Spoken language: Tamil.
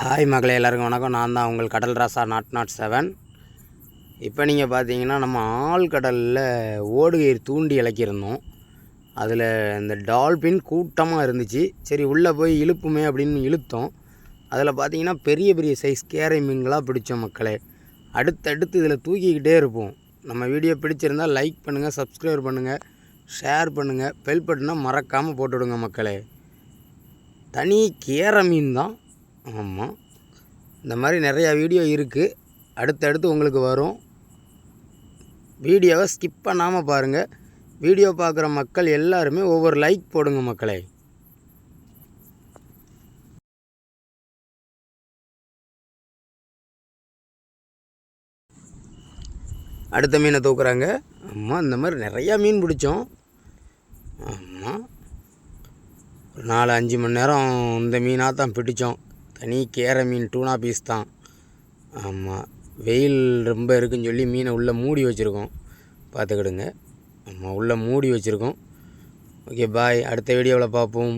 ஹாய் மகளே எல்லாருக்கும் வணக்கம். நான் தான் உங்கள் கடல் ராசா நாட் நாட் செவன். இப்போ நீங்கள் பார்த்தீங்கன்னா நம்ம ஆழ்கடலில் ஓடுகயிறு தூண்டி இலக்கியிருந்தோம். அதில் இந்த டால்பின் கூட்டமாக இருந்துச்சு. சரி உள்ளே போய் இழுப்புமே அப்படின்னு இழுத்தோம். அதில் பார்த்தீங்கன்னா பெரிய பெரிய சைஸ் கேரை மீன்களாக பிடிச்சோம் மக்களே. அடுத்தடுத்து இதில் தூக்கிக்கிட்டே இருப்போம். நம்ம வீடியோ பிடிச்சிருந்தால் லைக் பண்ணுங்கள் சப்ஸ்கிரைப் பண்ணுங்கள் ஷேர் பண்ணுங்கள் பெல் பட்டனை மறக்காமல் போட்டு விடுங்க மக்களே. தனி கேரை மீன் தான். ஆமாம் இந்த மாதிரி நிறையா வீடியோ இருக்குது அடுத்தடுத்து உங்களுக்கு வரும். வீடியோவை ஸ்கிப் பண்ணாமல் பாருங்கள் வீடியோ பார்க்குற மக்கள் எல்லாருமே ஒவ்வொரு லைக் போடுங்க மக்களே. அடுத்த மீனை தூக்குறாங்க. ஆமாம் இந்த மாதிரி நிறையா மீன் பிடிச்சோம். ஆமாம் ஒரு நாலு அஞ்சு மணி நேரம் இந்த மீனாக தான் பிடித்தோம் தனி கேர மீன் டூனா பீஸ் தான். ஆமாம் வெயில் ரொம்ப இருக்குன்னு சொல்லி மீனை உள்ளே மூடி வச்சுருக்கோம். பார்த்துக்கிடுங்க. ஆமாம் உள்ளே மூடி வச்சுருக்கோம். ஓகே பாய் அடுத்த வீடியோவில் பார்ப்போம்.